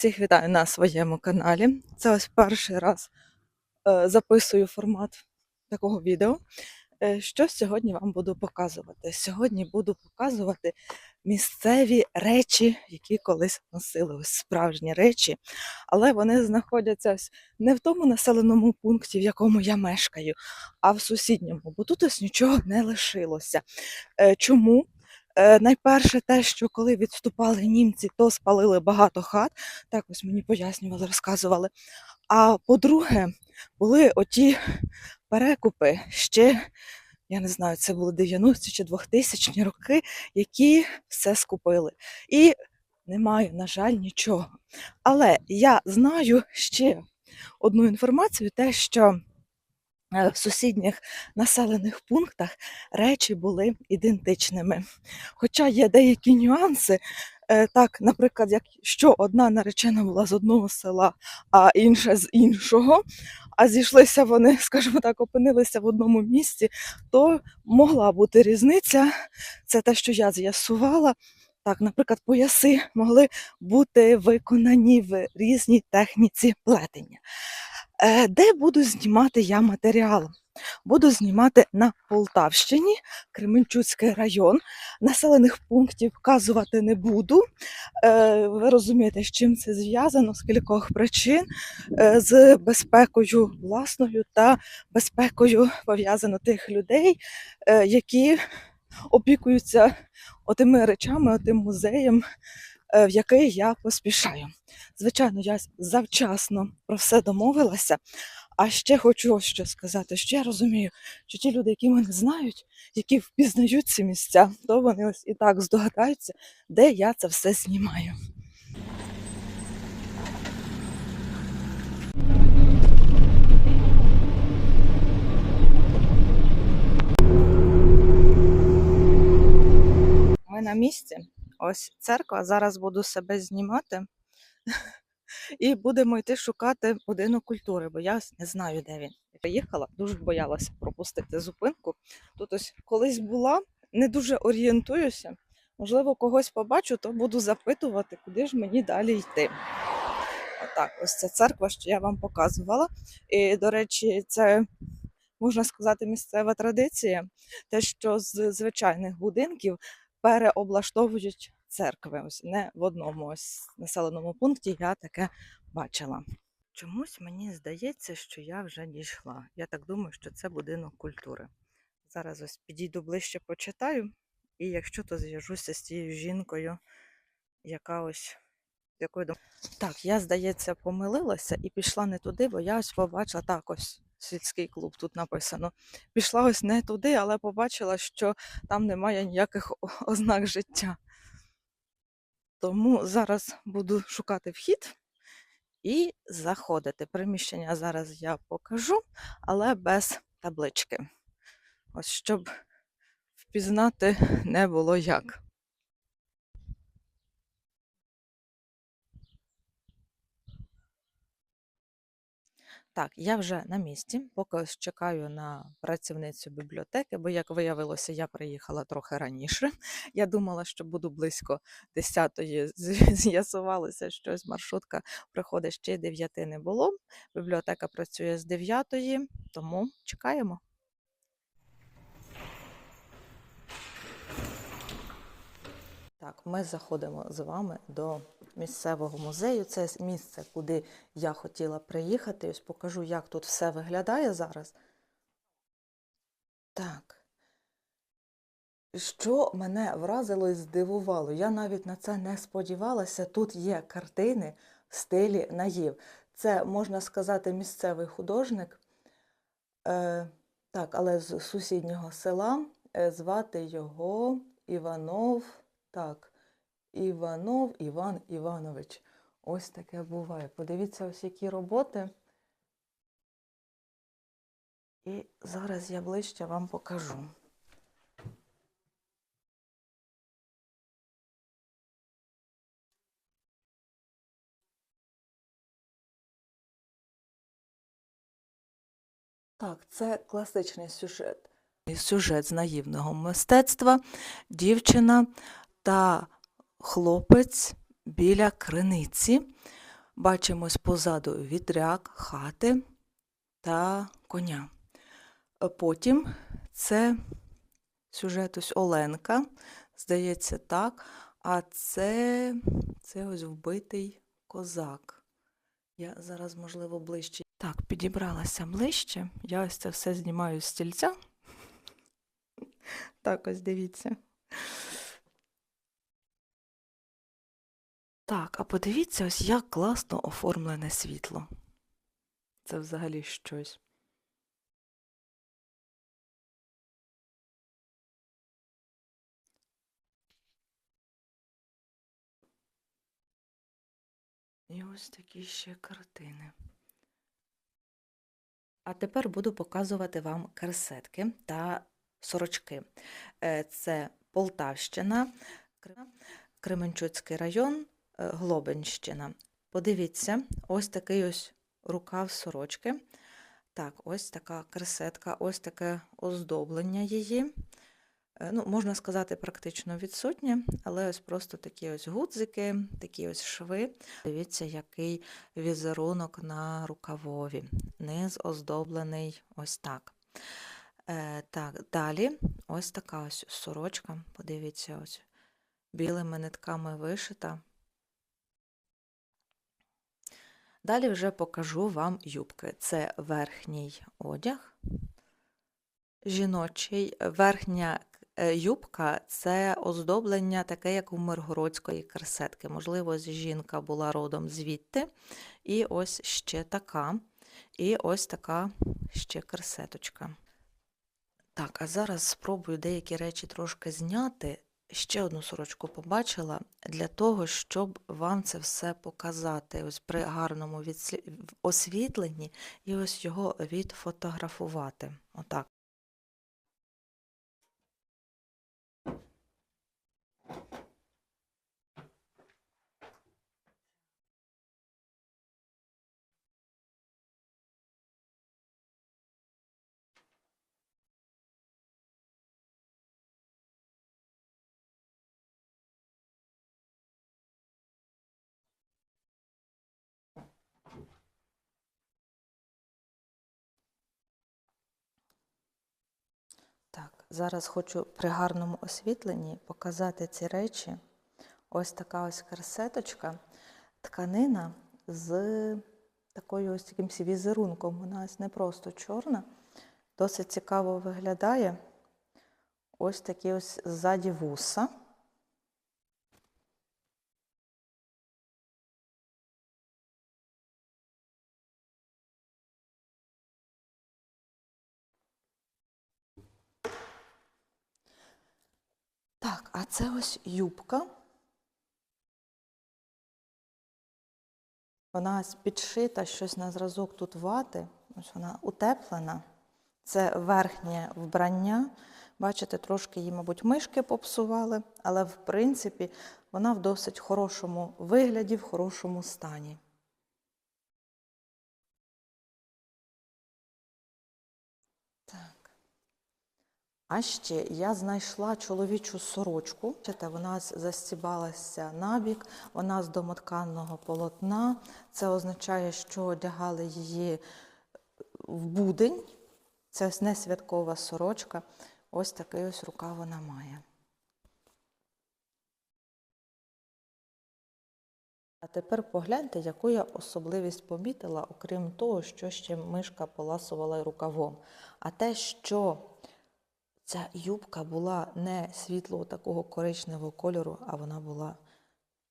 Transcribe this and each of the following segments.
Всіх вітаю на своєму каналі. Це ось перший раз е, записую формат такого відео. Е, що сьогодні вам буду показувати? Сьогодні буду показувати місцеві речі, які колись носили, ось справжні речі, але вони знаходяться ось не в тому населеному пункті, в якому я мешкаю, а в сусідньому, бо тут ось нічого не лишилося. Е, чому? Е, найперше, те, що коли відступали німці, то спалили багато хат. Так ось мені пояснювали, розказували. А по-друге, були оті перекупи ще, я не знаю, це були 90 чи 2000 роки, які все скупили. І немає, на жаль, нічого. Але я знаю ще одну інформацію: те, що в сусідніх населених пунктах речі були ідентичними. Хоча є деякі нюанси. Е, Так, наприклад, якщо одна наречена була з одного села, а інша з іншого, а зійшлися вони, скажімо так, опинилися в одному місці, то могла бути різниця. Це те, що я з'ясувала. Так, наприклад, пояси могли бути виконані в різній техніці плетення. Е, Де буду знімати я матеріал? Буду знімати на Полтавщині, Кременчуцький район. Населених пунктів вказувати не буду. Е, Ви розумієте, з чим це зв'язано, з кількох причин, Е, з безпекою власною та безпекою пов'язано тих людей, які опікуються отими речами, отим музеєм, в який я поспішаю. Звичайно, я завчасно про все домовилася. А ще хочу ось що сказати, що я розумію, що ті люди, які мене знають, які впізнають ці місця, то вони ось і так здогадаються, де я це все знімаю. Ми на місці. Ось церква. Зараз буду себе знімати. І будемо йти шукати будинок культури, бо я не знаю, де він. Приїхала, дуже боялася пропустити зупинку. Тут ось колись була, не дуже орієнтуюся. Можливо, когось побачу, то буду запитувати, куди ж мені далі йти. Отак, ось ця церква, що я вам показувала. І, до речі, це можна сказати місцева традиція, те, що з звичайних будинків переоблаштовують церкви. Ось не в одному ось населеному пункті я таке бачила. Чомусь мені здається, що я вже дійшла. Я так думаю, що це будинок культури. Зараз ось підійду ближче, почитаю, і якщо то зв'яжуся з тією жінкою, яка ось якою Так, я, здається, помилилася і пішла не туди, бо я ось побачила так ось сільський клуб тут написано. Пішла ось не туди, але побачила, що там немає ніяких ознак життя. Тому зараз буду шукати вхід і заходити. Приміщення зараз я покажу, але без таблички. Ось щоб впізнати не було як. Так, я вже на місці, поки чекаю на працівницю бібліотеки, бо, як виявилося, я приїхала трохи раніше. Я думала, що буду близько 10-ї. З'ясувалося, що ось маршрутка приходить ще й 9 не було. Бібліотека працює з 9, тому чекаємо. Так, ми заходимо з вами до місцевого музею. Це місце, куди я хотіла приїхати. Ось покажу, як тут все виглядає зараз. Так. Що мене вразило і здивувало, я навіть на це не сподівалася. Тут є картини в стилі наїв. Це, можна сказати, місцевий художник, е, так, але з сусіднього села. Е, звати його Іванов. Так, Іванов Іван Іванович. Ось таке буває. Подивіться, ось які роботи. І зараз я ближче вам покажу. Так, це класичний сюжет. Сюжет з наївного мистецтва. Дівчина та хлопець біля криниці. Бачимось позаду вітряк, хати та коня. Потім це сюжет ось Оленка, здається, так. А це, це ось вбитий козак. Я зараз, можливо, ближче. Так, підібралася ближче. Я ось це все знімаю з стільця. Так, ось дивіться. Так, а подивіться, ось як класно оформлене світло. Це взагалі щось. І ось такі ще картини. А тепер буду показувати вам керсетки та сорочки. Е, Це Полтавщина, Кременчуцький район, е, Глобинщина. Подивіться, ось такий ось рукав сорочки. Так, ось така керсетка, ось таке оздоблення її. Е, Ну, можна сказати, практично відсутнє, але ось просто такі ось гудзики, такі ось шви. Дивіться, який візерунок на рукавові. Низ оздоблений ось так. Е, так, далі ось така ось сорочка. Подивіться, ось білими нитками вишита. Далі вже покажу вам юбки. Це верхній одяг, жіночий, верхня е, юбка це оздоблення таке, як у миргородської керсетки. Можливо, жінка була родом звідти. І ось ще така. І ось така ще керсеточка. Так, а зараз спробую деякі речі трошки зняти. Ще одну сорочку побачила для того, щоб вам це все показати ось при гарному відслі- освітленні і ось його відфотографувати. Отак. Так, зараз хочу при гарному освітленні показати ці речі. Ось така ось керсеточка, тканина з такою ось якимсь візерунком. Вона ось не просто чорна, досить цікаво виглядає. Ось такі ось ззаді вуса. Так, а це ось юбка. Вона підшита щось на зразок тут вати. Ось вона утеплена. Це верхнє вбрання. Бачите, трошки її, мабуть, мишки попсували, але в принципі вона в досить хорошому вигляді, в хорошому стані. А ще я знайшла чоловічу сорочку. Вона застібалася набік, вона з домотканного полотна. Це означає, що одягали її в будень. Це не святкова сорочка. Ось такий ось рукав вона має. А тепер погляньте, яку я особливість помітила, окрім того, що ще мишка поласувала рукавом. А те, що ця юбка була не світлого такого коричневого кольору, а вона була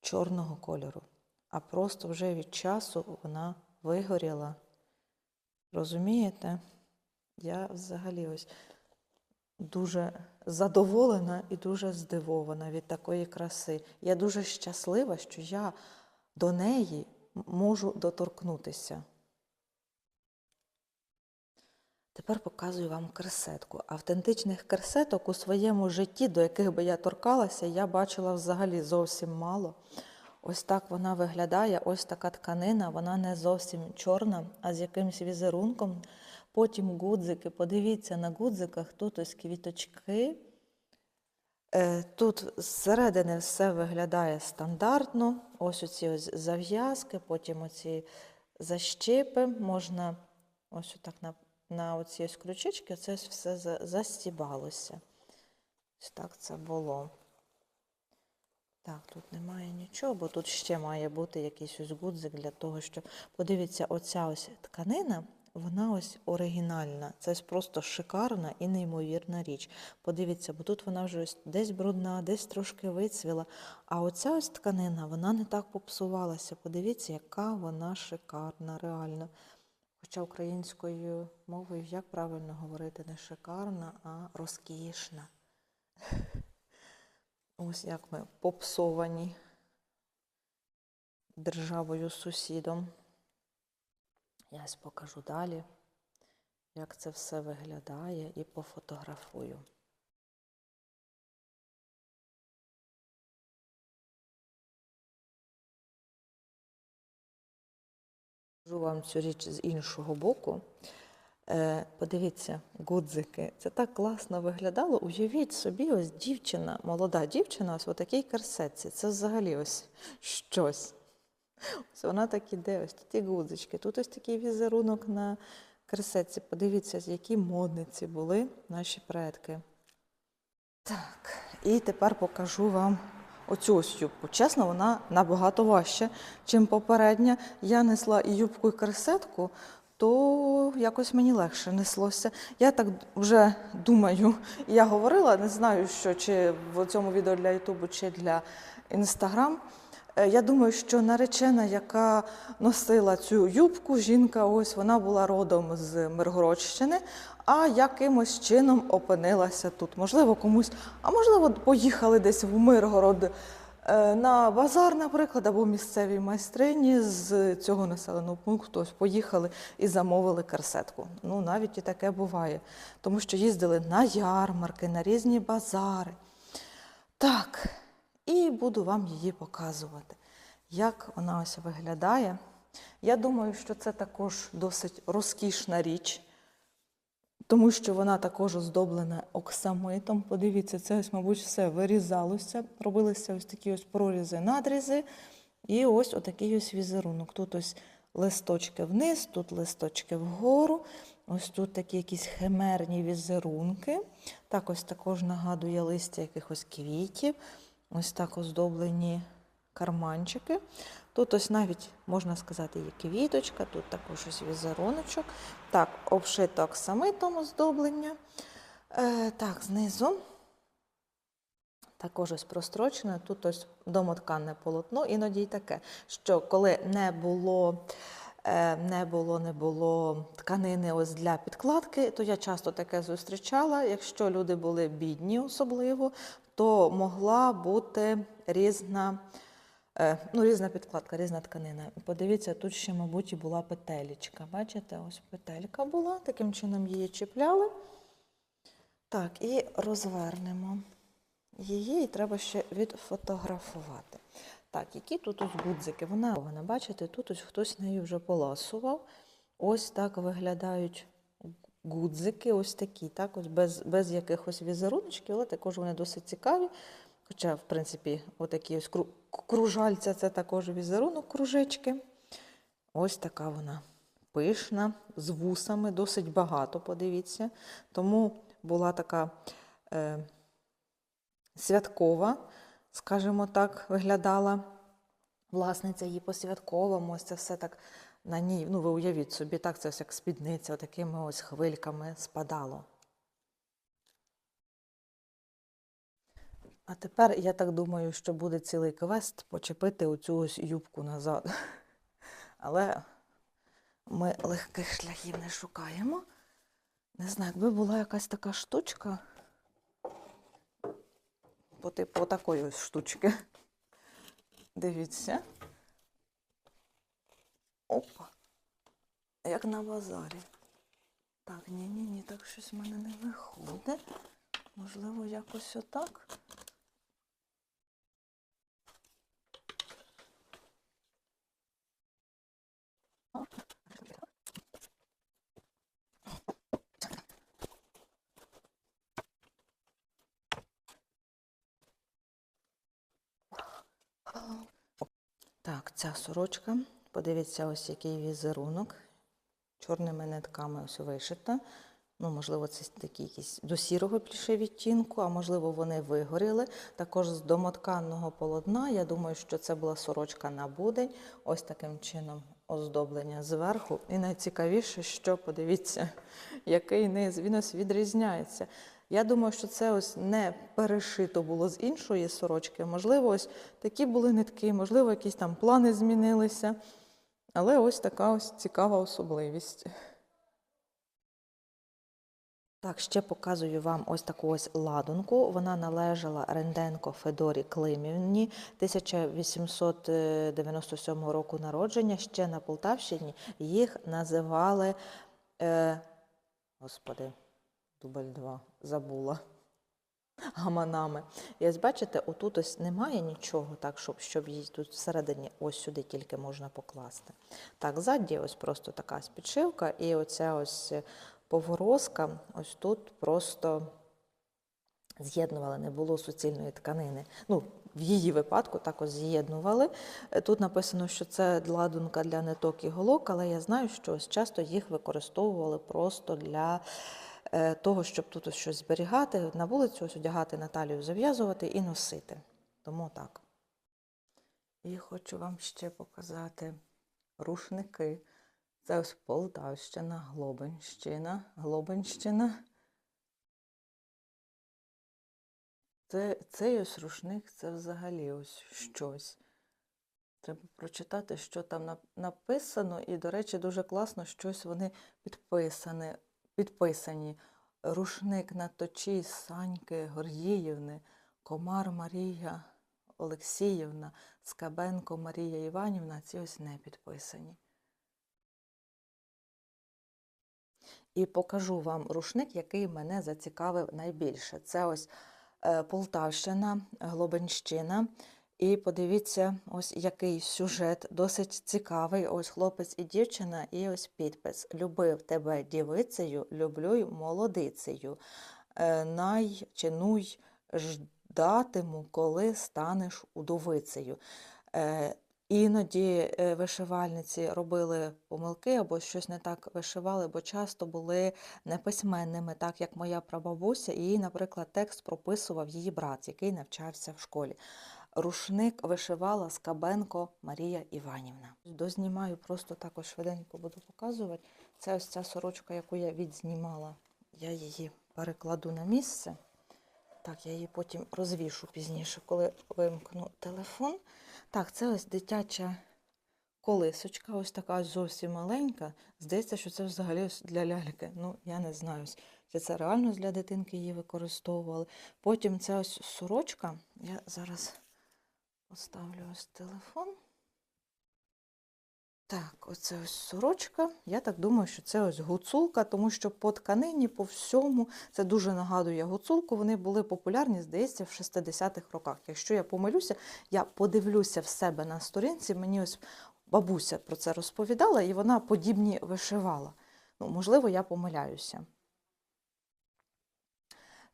чорного кольору. А просто вже від часу вона вигоріла. Розумієте? Я взагалі ось дуже задоволена і дуже здивована від такої краси. Я дуже щаслива, що я до неї можу доторкнутися. Тепер показую вам керсетку. Автентичних керсеток у своєму житті, до яких би я торкалася, я бачила взагалі зовсім мало. Ось так вона виглядає, ось така тканина, вона не зовсім чорна, а з якимось візерунком. Потім гудзики. Подивіться на гудзиках, тут ось квіточки. Е, Тут зсередини все виглядає стандартно. Ось оці ось зав'язки, потім оці защіпи. Можна ось отак на, на оці ось крючечки, це все застібалося. Ось так це було. Так, тут немає нічого, бо тут ще має бути якийсь ось гудзик для того, щоб. Подивіться, оця ось тканина, вона ось оригінальна. Це ось просто шикарна і неймовірна річ. Подивіться, бо тут вона вже ось десь брудна, десь трошки вицвіла. А оця ось тканина, вона не так попсувалася. Подивіться, яка вона шикарна, реально. Хоча українською мовою як правильно говорити не шикарна, а розкішна. Ось як ми попсовані державою сусідом. Я покажу далі, як це все виглядає, і пофотографую. Покажу вам цю річ з іншого боку. Е, подивіться, гудзики. Це так класно виглядало. Уявіть собі, ось дівчина, молода дівчина, ось у такій карсетці. Це взагалі ось щось. Ось вона так іде, ось тут і гудзички. Тут ось такий візерунок на карсетці. Подивіться, які модниці були наші предки. Так, і тепер покажу вам оцю ось юбку. Чесно, вона набагато важча, чим попередня. Я несла і юбку, і кресетку, то якось мені легше неслося. Я так вже думаю, я говорила, не знаю, що чи в цьому відео для Ютубу, чи для Інстаграм. Е, Я думаю, що наречена, яка носила цю юбку, жінка, ось вона була родом з Миргородщини, а якимось чином опинилася тут. Можливо, комусь, а можливо, поїхали десь в Миргород е, на базар, наприклад, або місцеві майстрині з цього населеного пункту ось поїхали і замовили карсетку. Ну, навіть і таке буває, тому що їздили на ярмарки, на різні базари. Так, і буду вам її показувати, як вона ось виглядає. Я думаю, що це також досить розкішна річ, тому що вона також оздоблена оксамитом. Подивіться, це ось, мабуть, все вирізалося, робилися ось такі ось прорізи, надрізи, і ось отакий ось візерунок. Тут ось листочки вниз, тут листочки вгору. Ось тут такі якісь химерні візерунки. Так ось також нагадує листя якихось квітів. Ось так оздоблені карманчики. Тут ось навіть, можна сказати, є квіточка, тут також ось візеруночок. Так, обшито оксамитом оздоблення. Е, так, знизу також ось прострочено. Тут ось домотканне полотно, іноді й таке, що коли не було. Е, Не було, не було тканини ось для підкладки, то я часто таке зустрічала. Якщо люди були бідні, особливо, то могла бути різна, е, ну, різна підкладка, різна тканина. Подивіться, тут ще, мабуть, і була петелечка. Бачите, ось петелька була, таким чином її чіпляли. Так, і розвернемо її, і треба ще відфотографувати. Так, які тут ось гудзики? Вона, вона, бачите, тут ось хтось нею вже поласував. Ось так виглядають гудзики, ось такі, так, ось без, без якихось візеруночків, але також вони досить цікаві. Хоча, в принципі, отакі ось кру- кружальця це також візерунок кружечки. Ось така вона пишна, з вусами, досить багато, подивіться. Тому була така е, святкова, скажімо так, виглядала власниця її по-святковому. Ось це все так на ній. Ну, ви уявіть собі, так це ось як спідниця, такими ось хвильками спадало. А тепер я так думаю, що буде цілий квест почепити оцю ось юбку назад. Але ми легких шляхів не шукаємо. Не знаю, якби була якась така штучка, по типу такої ось штучки. Дивіться. Опа. Як на базарі. Так, ні-ні-ні, так щось в мене не виходить. Можливо, якось отак. Так, ця сорочка. Подивіться, ось який візерунок. Чорними нитками ось вишита. Ну, можливо, це такі якісь до сірого більше відтінку, а можливо, вони вигоріли. Також з домотканного полотна. Я думаю, що це була сорочка на будень. Ось таким чином оздоблення зверху. І найцікавіше, що подивіться, який низ. Він ось відрізняється. Я думаю, що це ось не перешито було з іншої сорочки. Можливо, ось такі були нитки, можливо, якісь там плани змінилися. Але ось така ось цікава особливість. Так, ще показую вам ось таку ось ладунку. Вона належала Ренденко Федорі Климівні 1897 року народження. Ще на Полтавщині їх називали, е, господи, дубль 2, забула. Гаманами. І ось бачите, отут ось немає нічого, так, щоб, щоб її тут всередині ось сюди тільки можна покласти. Так, ззаді ось просто така ось підшивка, і оця ось поворозка, ось тут просто з'єднували, не було суцільної тканини. Ну, в її випадку також з'єднували. Е, Тут написано, що це ладунка для ниток і голок, але я знаю, що ось часто їх використовували просто для е, того, щоб тут ось щось зберігати, на вулицю ось одягати на талію, зав'язувати і носити. Тому так. І хочу вам ще показати рушники. Це ось Полтавщина, Глобинщина, Глобинщина. Це, цей ось рушник це взагалі ось щось. Треба прочитати, що там написано, і, до речі, дуже класно, щось вони підписані. Підписані. Рушник на точі Саньки Гордіївни, Комар Марія Олексіївна, Скабенко Марія Іванівна, ці ось не підписані. І покажу вам рушник, який мене зацікавив найбільше. Це ось е, Полтавщина, Глобинщина. І подивіться, ось який сюжет досить цікавий. Ось хлопець і дівчина, і ось підпис: Любив тебе дівицею, люблю й молодицею. Е, Най чинуй ждатиму, коли станеш удовицею. Е, Іноді е, вишивальниці робили помилки або щось не так вишивали, бо часто були неписьменними, так як моя прабабуся, і наприклад, текст прописував її брат, який навчався в школі. Рушник вишивала Скабенко Марія Іванівна. Дознімаю, просто також швиденько буду показувати. Це ось ця сорочка, яку я відзнімала. Я її перекладу на місце. Так, я її потім розвішу пізніше, коли вимкну телефон. Так, це ось дитяча колисочка, ось така зовсім маленька. Здається, що це взагалі для ляльки. Ну, я не знаю, чи це реально для дитинки її використовували. Потім це ось сорочка. Я зараз поставлю ось телефон. Так, оце ось сорочка. Я так думаю, що це ось гуцулка, тому що по тканині, по всьому, це дуже нагадує гуцулку. Вони були популярні, здається, в 60-х роках. Якщо я помилюся, я подивлюся в себе на сторінці. Мені ось бабуся про це розповідала, і вона подібні вишивала. Ну, можливо, я помиляюся.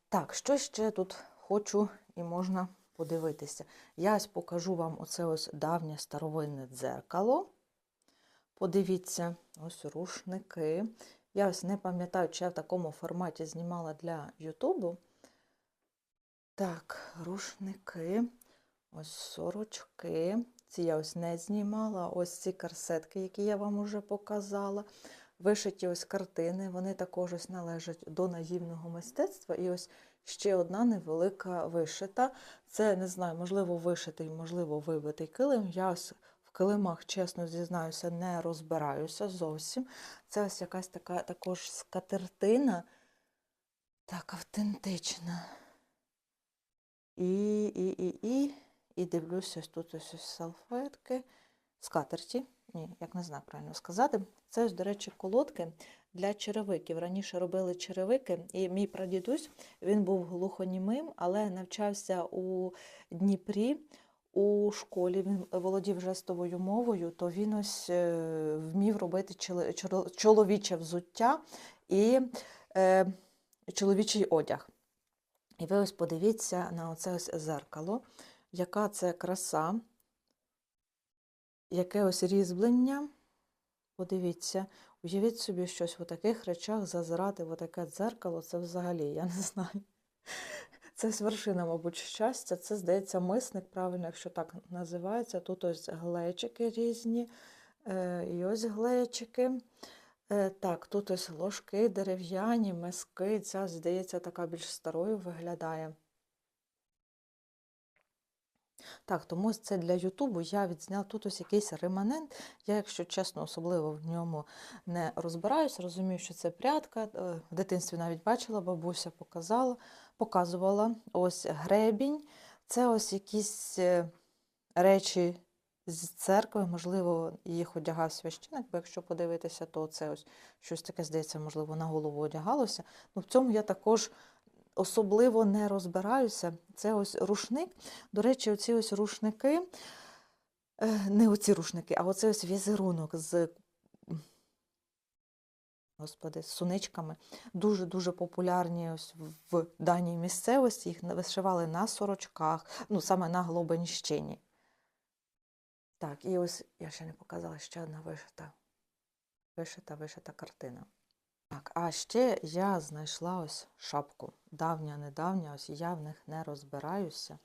Так, що ще тут хочу і можна подивитися. Я ось покажу вам оце ось давнє старовинне дзеркало. Подивіться, ось рушники. Я ось не пам'ятаю, чи я в такому форматі знімала для Ютубу. Так, рушники, ось сорочки. Ці я ось не знімала. Ось ці корсетки, які я вам уже показала. Вишиті ось картини, вони також ось належать до наївного мистецтва. І ось ще одна невелика вишита. Це, не знаю, можливо, вишитий, можливо, вибитий килим. Я в килимах, чесно зізнаюся, не розбираюся зовсім. Це ось якась така також скатертина, так автентична. І, і, і, і, і дивлюся, тут ось, ось салфетки, скатерті. Ні, як не знаю правильно сказати. Це ось, до речі, колодки для черевиків. Раніше робили черевики, і мій прадідусь він був глухонімим, але навчався у Дніпрі у школі. Він володів жестовою мовою, то він ось е, вмів робити чоло- чоло- чоловіче взуття і е, чоловічий одяг. І ви ось подивіться на оце ось зеркало, яка це краса. Якесь різьблення. Подивіться, уявіть собі щось в таких речах зазирати в таке дзеркало, це взагалі, я не знаю. Це ж вершина, мабуть, щастя. Це, здається, мисник, правильно, якщо так називається. Тут ось глечики різні, е, і ось глечики. Е, Так, тут ось ложки дерев'яні, миски. Ця, здається, така більш старою виглядає. Так, тому це для Ютубу я відзняла тут ось якийсь реманент. Я, якщо чесно, особливо в ньому не розбираюсь, розумію, що це прядка. Е, В дитинстві навіть бачила, бабуся показала, показувала ось гребінь. Це ось якісь е, речі з церкви, можливо, їх одягав священик, бо якщо подивитися, то це ось щось таке, здається, можливо, на голову одягалося. Ну, в цьому я також особливо не розбираюся. Це ось рушник. До речі, оці ось рушники, е, не оці рушники, а оце ось візерунок з. Господи, з суничками дуже-дуже популярні ось в даній місцевості. Їх вишивали на сорочках, ну саме на Глобенщині. Так, і ось я ще не показала ще одна вишита, вишита, вишита картина. Так, а ще я знайшла ось шапку. Давня, недавня, ось я в них не розбираюся.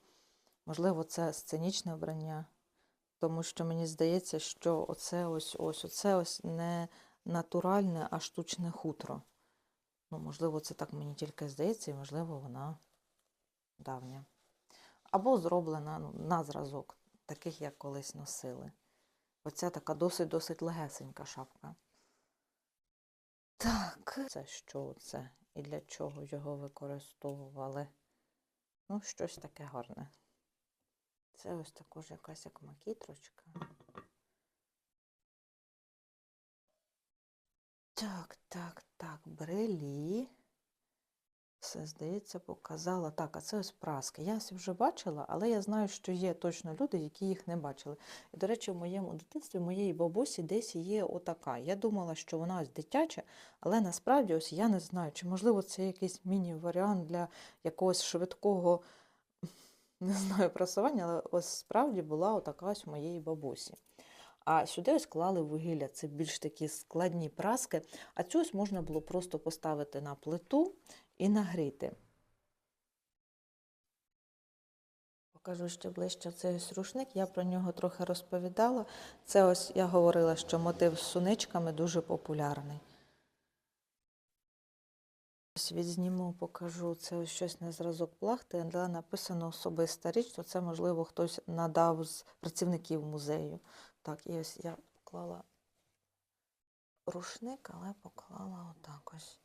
Можливо, це сценічне вбрання, тому що мені здається, що оце ось ось оце ось не натуральне, а штучне хутро. Ну, можливо, це так мені тільки здається, і можливо, вона давня. Або зроблена ну, на зразок, таких, як колись носили. Оця така досить-досить легесенька шапка. Так, це що це і для чого його використовували? Ну, щось таке гарне. Це ось також якась як макітрочка. Так, так, так, брелі. Все, здається, показала. Так, а це ось праски. Я вже бачила, але я знаю, що є точно люди, які їх не бачили. І, до речі, в моєму дитинстві моєї бабусі десь є отака. Я думала, що вона ось дитяча, але насправді ось я не знаю, чи можливо це якийсь міні-варіант для якогось швидкого, не знаю, просування, але ось справді була отака ось у моєї бабусі. А сюди ось клали вугілля, це більш такі складні праски. А цю ось можна було просто поставити на плиту і нагріти. Покажу ще ближче цей ось рушник, я про нього трохи розповідала. Це ось я говорила, що мотив з суничками дуже популярний. Ось відзніму, покажу. Це ось щось на зразок плахти, але написано особиста річ, то це, можливо, хтось надав з працівників музею. Так, і ось я поклала рушник, але поклала отак ось.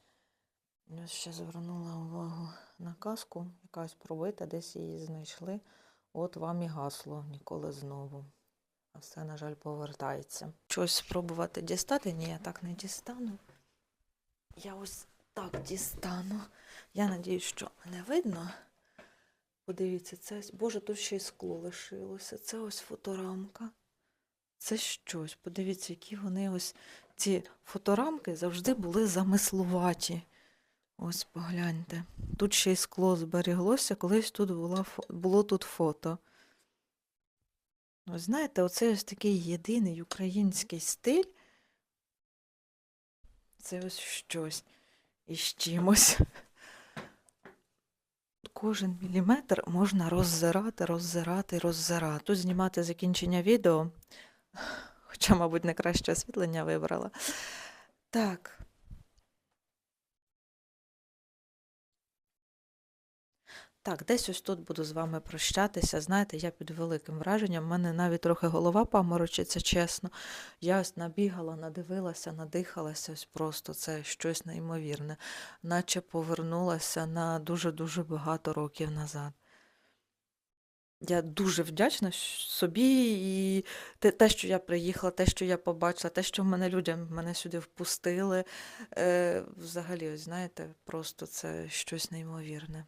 Ось ще звернула увагу на казку, якась пробита, десь її знайшли. От вам і гасло ніколи знову. А все, на жаль, повертається. Щось спробувати дістати? Ні, я так не дістану. Я ось так дістану. Я надію, що мене видно. Подивіться, це Боже, тут ще й скло лишилося. Це ось фоторамка. Це щось. Подивіться, які вони ось ці фоторамки завжди були замислуваті. Ось погляньте. Тут ще й скло зберіглося, колись тут була, було тут фото. Ось знаєте, оце ось такий єдиний український стиль. Це ось щось із чимось. Кожен міліметр можна роззирати, роззирати, роззирати. Тут знімати закінчення відео, хоча, мабуть, не краще освітлення вибрала. Так. Так, десь ось тут буду з вами прощатися. Знаєте, я під великим враженням. У мене навіть трохи голова паморочиться, чесно. Я ось набігала, надивилася, надихалася, ось просто це щось неймовірне, наче повернулася на дуже-дуже багато років назад. Я дуже вдячна собі і те, те, що я приїхала, те, що я побачила, те, що мене людям мене сюди впустили. Е, взагалі, ось знаєте, просто це щось неймовірне.